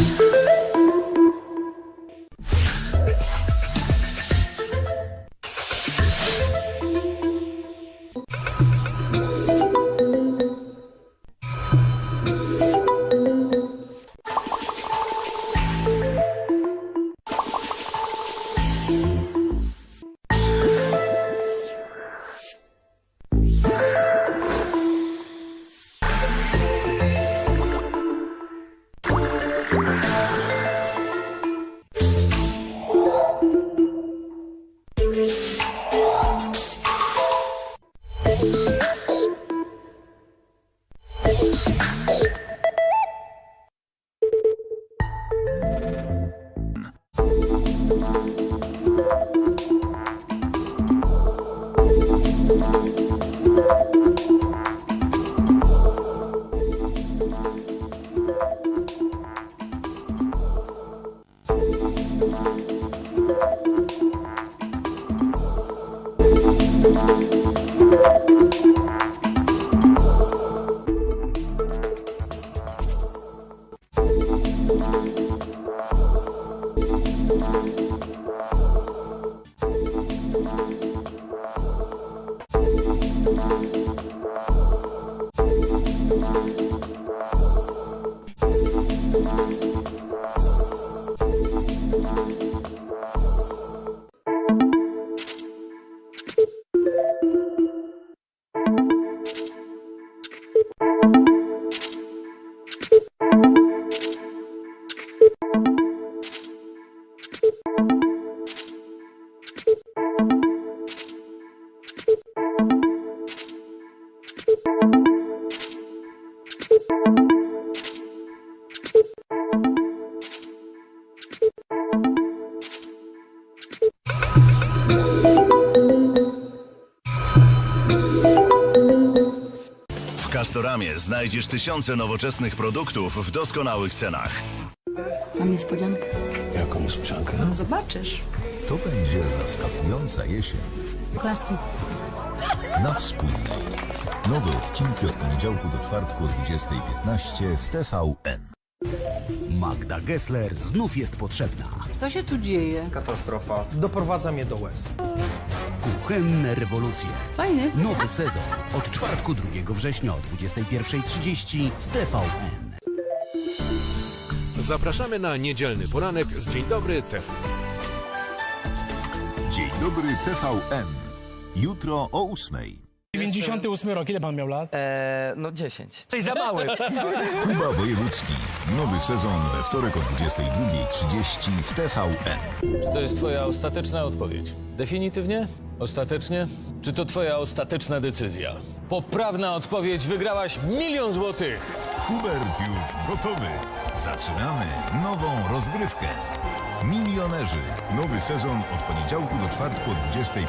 Bye. W Castoramie znajdziesz tysiące nowoczesnych produktów w doskonałych cenach. Mam niespodziankę. Jaką niespodziankę? Zobaczysz. To będzie zaskakująca jesień. Klaski. Na wspólnej. Nowe odcinki od poniedziałku do czwartku o 20.15 w TVN. Magda Gessler znów jest potrzebna. Co się tu dzieje? Doprowadza mnie do łez. Kuchenne rewolucje. Fajny. Nowy sezon od czwartku 2 września o 21.30 w TVN. Zapraszamy na niedzielny poranek z Dzień Dobry TV. Dzień dobry TVN. Jutro o 8.00. 98 rok, ile pan miał lat? Eee, no 10. Coś za mały. Kuba Wojewódzki. Nowy sezon we wtorek o 22.30 w TVN. Czy to jest twoja ostateczna odpowiedź? Definitywnie? Ostatecznie? Czy to twoja ostateczna decyzja? Poprawna odpowiedź wygrałaś milion złotych! Hubert już gotowy. Zaczynamy nową rozgrywkę. Milionerzy. Nowy sezon od poniedziałku do czwartku o 20.55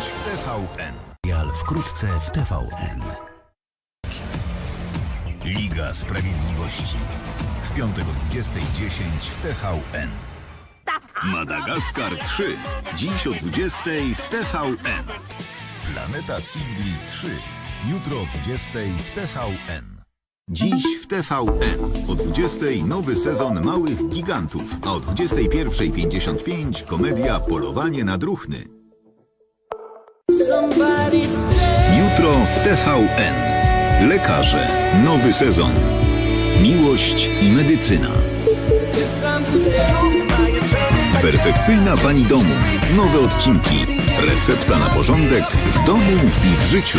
w TVN. Real wkrótce w TVN. Liga Sprawiedliwości. W piątek o 20.10 w TVN. Madagaskar 3. Dziś o 20.00 w TVN. Planeta Singli 3. Jutro o 20.00 w TVN. Dziś w TVN. O 20.00 nowy sezon Małych Gigantów, a o 21.55 komedia Polowanie na Druchny. Jutro w TVN. Lekarze. Nowy sezon. Miłość i medycyna. Perfekcyjna pani domu. Nowe odcinki. Recepta na porządek w domu i w życiu.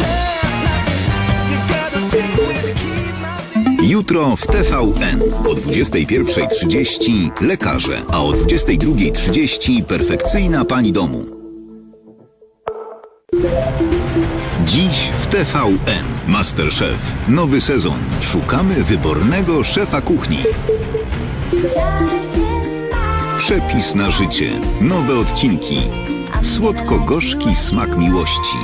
Jutro w TVN o 21.30 lekarze, a o 22.30 perfekcyjna pani domu. Dziś w TVN Masterchef. Nowy sezon. Szukamy wybornego szefa kuchni. Przepis na życie. Nowe odcinki. Słodko-gorzki smak miłości.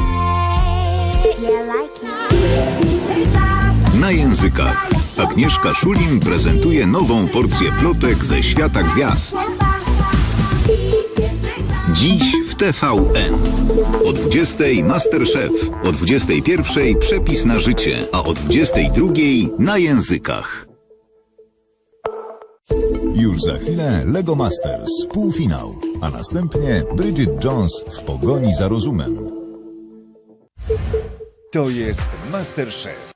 Na językach. Agnieszka Szulin prezentuje nową porcję plotek ze świata gwiazd. Dziś w TVN. O 20.00 Masterchef, o 21.00 Przepis na życie, a o 22.00 na językach. Już za chwilę Lego Masters, półfinał, a następnie Bridget Jones w pogoni za rozumem. To jest Masterchef.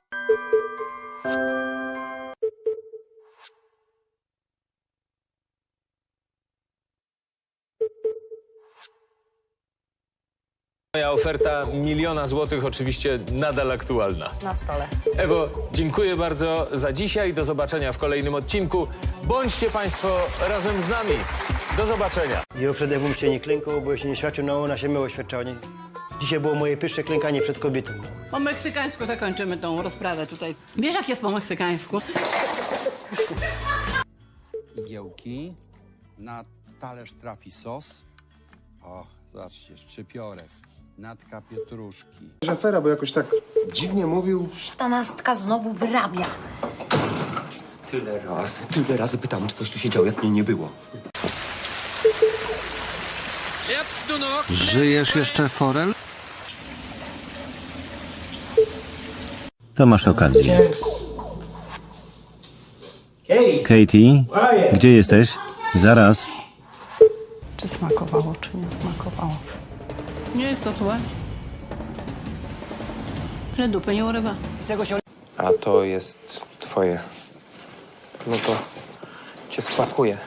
Moja oferta miliona złotych oczywiście nadal aktualna. Na stole. Ewo, dziękuję bardzo za dzisiaj. Do zobaczenia w kolejnym odcinku. Bądźcie Państwo razem z nami. Do zobaczenia. Ja przede mną się nie klękał, bo się nie świadczył, no ona się miło świadczenie. Dzisiaj było moje pierwsze klękanie przed kobietą. Po meksykańsku zakończymy tą rozprawę tutaj. Wiesz, jak jest po meksykańsku? igiełki, na talerz trafi sos. Och, zobaczcie, szczypiorek, Natka Pietruszki. Afera, bo jakoś tak dziwnie mówił. Ta nastka znowu wyrabia. Tyle razy, tyle razy pytałem, czy coś tu się działo, jak mnie nie było. Żyjesz jeszcze, Forel? To masz okazję. Katie, gdzie jesteś? Zaraz. Czy smakowało, czy nie smakowało? Nie jest to złe. Że dupy nie urywa. A to jest twoje. No to cię spakuję.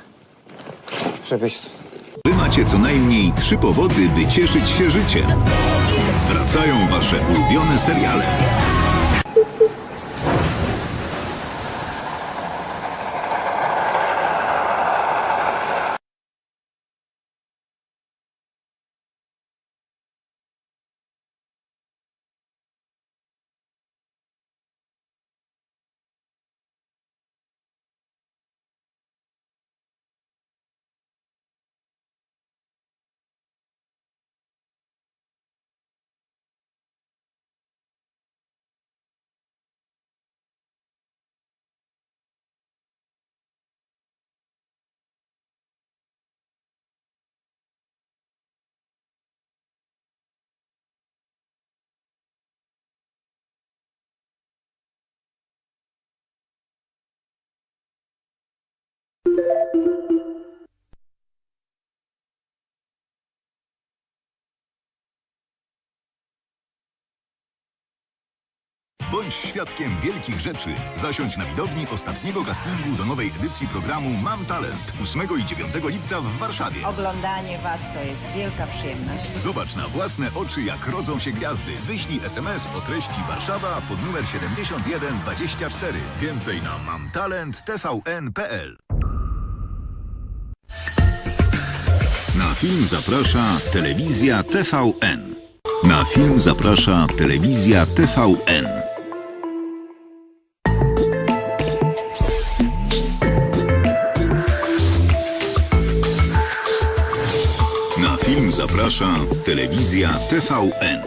Żebyś Wy macie co najmniej trzy powody, by cieszyć się życiem. Wracają wasze ulubione seriale. Bądź świadkiem wielkich rzeczy. Zasiądź na widowni ostatniego castingu do nowej edycji programu Mam Talent 8 i 9 lipca w Warszawie. Oglądanie Was to jest wielka przyjemność. Zobacz na własne oczy, jak rodzą się gwiazdy. Wyślij SMS o treści Warszawa pod numer 7124. Więcej na mamtalent.tvn.pl Na film zaprasza telewizja TVN. Na film zaprasza telewizja TVN. Zaprasza telewizja TVN.